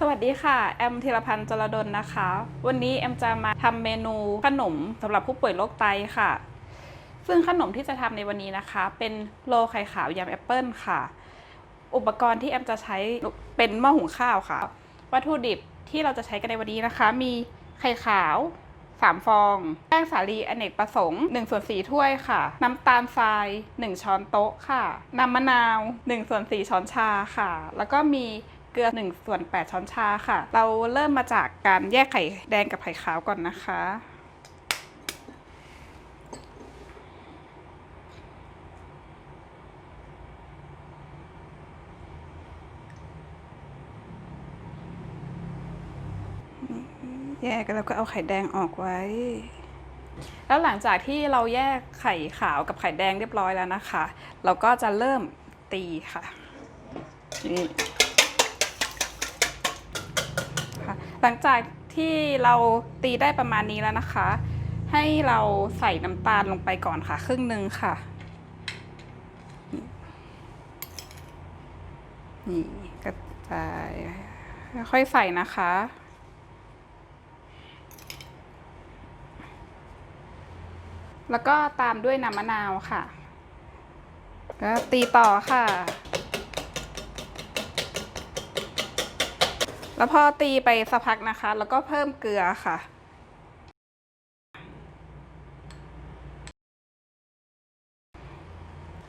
สวัสดีค่ะ แอมธีรพันธ์จรดลนะคะ วันนี้แอมจะมาทำเมนูขนมสำหรับผู้ป่วยโรคไตค่ะ ซึ่งขนมที่จะทำในวันนี้นะคะ เป็นโลไข่ขาวยำแอปเปิลค่ะ อุปกรณ์ที่แอมจะใช้เป็นหม้อหุงข้าวค่ะ วัตถุดิบที่เราจะใช้กันในวันนี้นะคะ มีไข่ขาว 3 ฟอง แป้งสาลีอเนกประสงค์1ส่วน4ถ้วยค่ะ น้ำตาลทราย 1 ช้อนโต๊ะค่ะ น้ำมะนาว1ส่วน4ช้อนชาค่ะ แล้วก็มี เกลือ1ส่วน8ช้อนชาค่ะ เราเริ่มมาจากการแยกไข่แดงกับไข่ขาวก่อนนะคะแยกแล้วก็เอาไข่แดงออกไว้ แล้วหลังจากที่เราแยกไข่ขาวกับไข่แดงเรียบร้อยแล้วนะคะ เราก็จะเริ่มตีค่ะนี่ค่ะ หลังจากที่เราตีได้ประมาณนี้แล้วนะคะ ให้เราใส่น้ำตาลลงไปก่อนค่ะ ครึ่งหนึ่งค่ะ นี่กระจายค่อยใส่นะคะแล้วก็ตามด้วยน้ำมะนาวค่ะ ก็ตีต่อค่ะ แล้วพอตีไปสักพักนะคะ แล้วก็เพิ่มเกลือค่ะ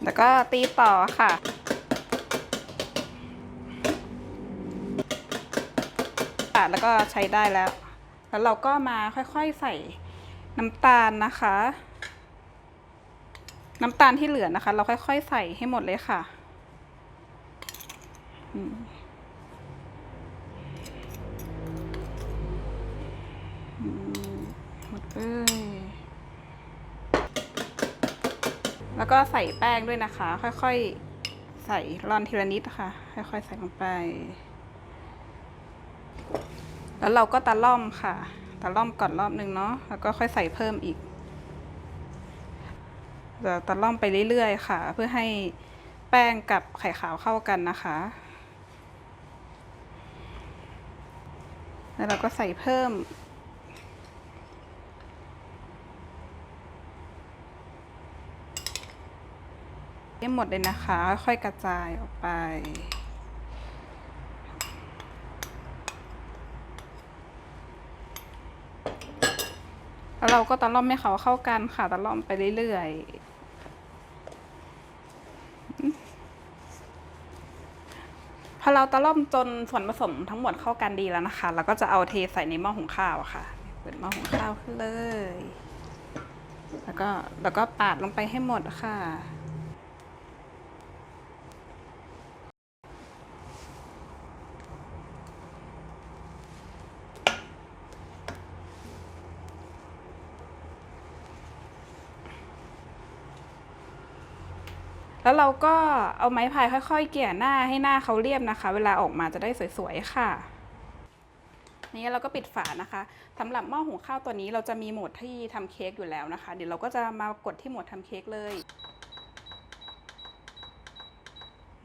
แล้วก็ตีต่อค่ะแล้วก็ใช้ได้แล้ว แล้วเราก็มาค่อยๆใส่น้ำตาลนะคะ น้ำตาลที่เหลือนะคะ เราค่อยๆใส่ให้หมดเลยค่ะ อืม แล้วก็ใส่แป้งด้วยนะคะ ค่อยๆ ใส่ร่อนทีละนิดค่ะ ค่อยๆ ใส่ลงไป แล้วเราก็ตะล่อมค่ะตะล่อมก่อนรอบหนึ่งเนาะ แล้วก็ค่อยใส่เพิ่มอีกจะตะล่อมไปเรื่อยๆ ค่ะ เพื่อให้แป้งกับไข่ขาวเข้ากันนะคะ แล้วเราก็ใส่เพิ่ม ให้หมดเลยนะคะ ค่อยกระจายออกไป แล้วเราก็ตะล่อมให้เขาเข้ากันค่ะตะล่อมไปเรื่อยๆ พอเราตะล่อมจนส่วนผสมทั้งหมดเข้ากันดีแล้วนะคะเราก็จะเอาเทใส่ในหม้อหุงข้าวค่ะ เปิดหม้อหุงข้าวขึ้นเลยแล้วก็แล้วก็ปาดลงไปให้หมดค่ะ แล้วเราก็เอาไม้พายค่อย ๆ เกี่ยหน้าให้หน้าเขาเรียบนะคะ เวลาออกมาจะได้สวยๆค่ะ นี่เราก็ปิดฝานะคะสำหรับหม้อหุงข้าวตัวนี้เราจะมีโหมดที่ทำเค้กอยู่แล้วนะคะ เดี๋ยวเราก็จะมากดที่โหมดทำเค้กเลย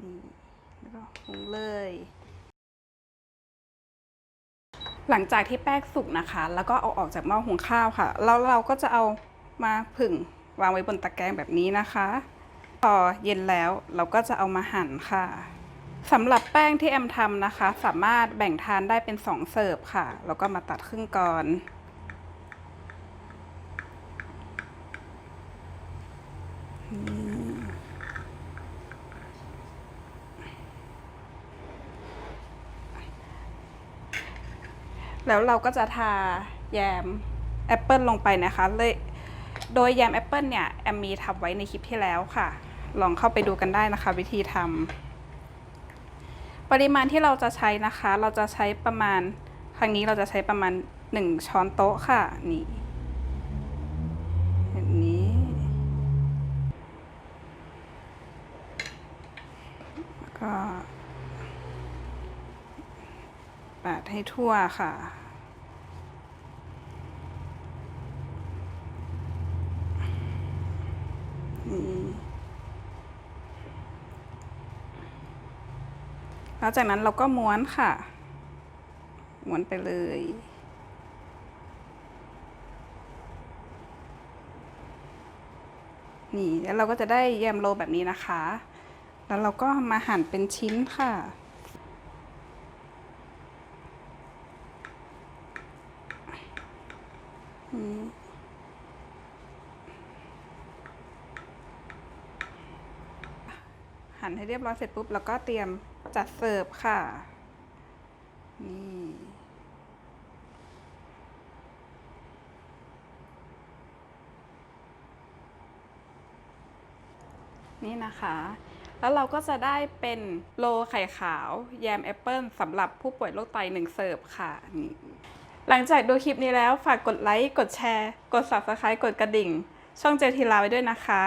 นี่แล้วก็หุงเลยหลังจากที่แป้งสุกนะคะ แล้วก็เอาออกจากหม้อหุงข้าวค่ะ แล้วเราก็จะเอามาผึ่งวางไว้บนตะแกรงแบบนี้นะคะ พอเย็นแล้วเราก็จะเอามาหั่นค่ะสำหรับแป้งที่แอมทำนะคะ สามารถแบ่งทานได้เป็น 2 เสิร์ฟค่ะ แล้วก็มาตัดครึ่งก่อนแล้วเราก็จะทาแยมแอปเปิลลงไปนะคะเลยโดยแยมแอปเปิลเนี่ย แอมมีทำไว้ในคลิปที่แล้วค่ะ ลองเข้าไปดูกันได้นะคะ วิธีทำปริมาณที่เราจะใช้นะคะ เราจะใช้ประมาณ ครั้งนี้เราจะใช้ประมาณ 1 ช้อนโต๊ะค่ะ นี่แบบนี้แล้วก็ปาดให้ทั่วค่ะ แล้วจากนั้นเราก็ม้วนค่ะ ม้วนไปเลย นี่แล้วเราก็จะได้แยมโรแบบนี้นะคะ แล้วเราก็มาหั่นเป็นชิ้นค่ะหั่นให้เรียบร้อยเสร็จปุ๊บ แล้วก็เตรียม จัดเสิร์ฟค่ะ นี่นี่นะคะ แล้วเราก็จะได้เป็นโลไข่ขาวแยมแอปเปิลสำหรับผู้ป่วยโรคไตหนึ่งเสิร์ฟค่ะนี่หลังจากดูคลิปนี้แล้วฝากกดไลค์ กดแชร์ กด subscribe กดกระดิ่ง ช่องเจทีลาไว้ด้วยนะคะ